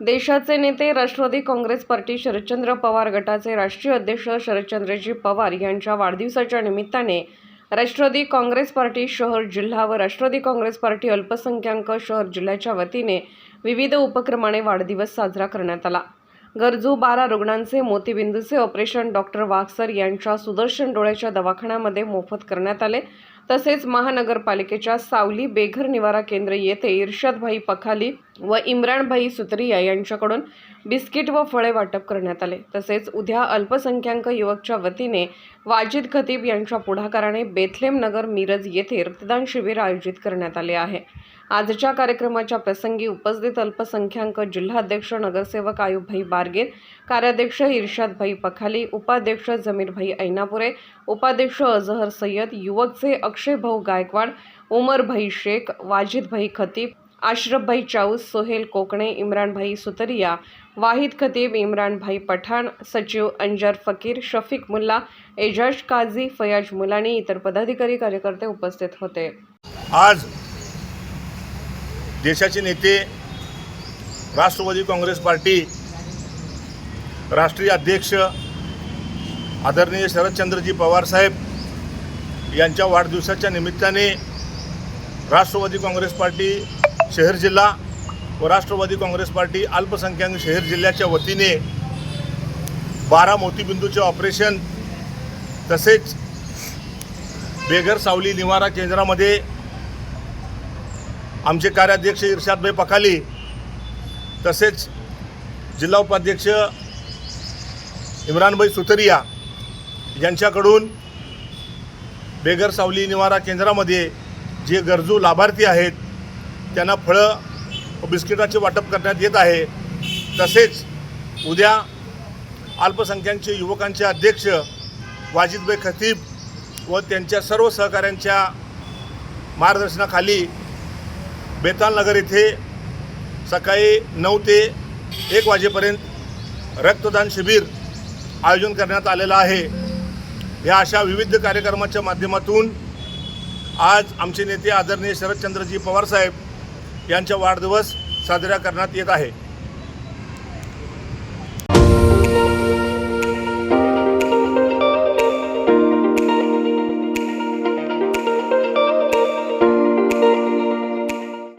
देशाचे नेते राष्ट्रवादी काँग्रेस पार्टी शरदचंद्र पवार गटाचे राष्ट्रीय अध्यक्ष शरदचंद्रजी पवार यांच्या वाढदिवसाच्या निमित्ताने राष्ट्रवादी काँग्रेस पार्टी शहर जिल्हा व राष्ट्रवादी काँग्रेस पार्टी अल्पसंख्याक शहर जिल्ह्याच्या वतीने विविध उपक्रमाने वाढदिवस साजरा करण्यात आला. गरजू बारा रुग्णांचे मोतीबिंदूचे ऑपरेशन डॉक्टर वाघसर यांच्या सुदर्शन डोळ्याच्या दवाखान्यामध्ये मोफत करण्यात आले. तसेच महानगरपालिकेच्या सावली बेघर निवारा केंद्र येथे इर्षदभाई पखाली व इम्रानभाई सुतरिया यांच्याकडून बिस्किट व फळे वाटप करण्यात आले. तसेच उद्या अल्पसंख्याक युवकच्या वतीने वाजिद खतीब यांच्या पुढाकाराने बेथलेम नगर मिरज येथे रक्तदान शिबिर आयोजित करण्यात आले आहे. आजच्या कार्यक्रमाच्या प्रसंगी उपस्थित अल्पसंख्याक जिल्हाध्यक्ष नगरसेवक आयुबभाई बारगेर कार्याध्यक्ष इर्शादभाई पखाली उपाध्यक्ष जमीरभाई ऐनापुरे उपाध्यक्ष अजहर सय्यद युवकचे अक्षय भाऊ गायकवाड उमरभाई शेख वाजिदभाई खतीब आश्रफभाई चाऊस सोहेल कोकणे इम्रानभाई सुतरिया वाहिद खतीब इम्रानभाई पठाण सचिव अंजर फकीर शफीक मुल्ला एजाज काझी फयाज मुलानी इतर पदाधिकारी कार्यकर्ते उपस्थित होते. आज देशाचे नेते राष्ट्रवादी काँग्रेस पार्टी राष्ट्रीय अध्यक्ष आदरणीय शरदचंद्रजी पवारसाहेब यांच्या वाढदिवसाच्या निमित्ताने राष्ट्रवादी काँग्रेस पार्टी शहर जिल्हा व राष्ट्रवादी काँग्रेस पार्टी अल्पसंख्याक शहर जिल्ह्याच्या वतीने बारा मोतीबिंदूचे ऑपरेशन तसेच बेघर सावली निवारा केंद्रामध्ये आमचे कार्याध्यक्ष इर्शादभाई पखाली तसेच जिल्हा उपाध्यक्ष इम्रानभाई सुतरिया यांच्याकडून बेगर सावली निवारा केंद्रामध्ये जे गरजू लाभार्थी आहेत त्यांना फळं व बिस्किटाचे वाटप करण्यात येत आहे. तसेच उद्या अल्पसंख्याचे युवकांचे अध्यक्ष वाजिदभाई खतीब व त्यांच्या सर्व सहकाऱ्यांच्या मार्गदर्शनाखाली बेतालनगर येथे सकाळी नऊ ते एक वाजेपर्यंत रक्तदान शिबिर आयोजन करण्यात आलेलं आहे. या अशा विविध कार्यक्रमाच्या माध्यमातून आज आमचे नेते आदरणीय शरदचंद्रजी पवारसाहेब यांचा वाढदिवस साजरा करण्यात येत आहे.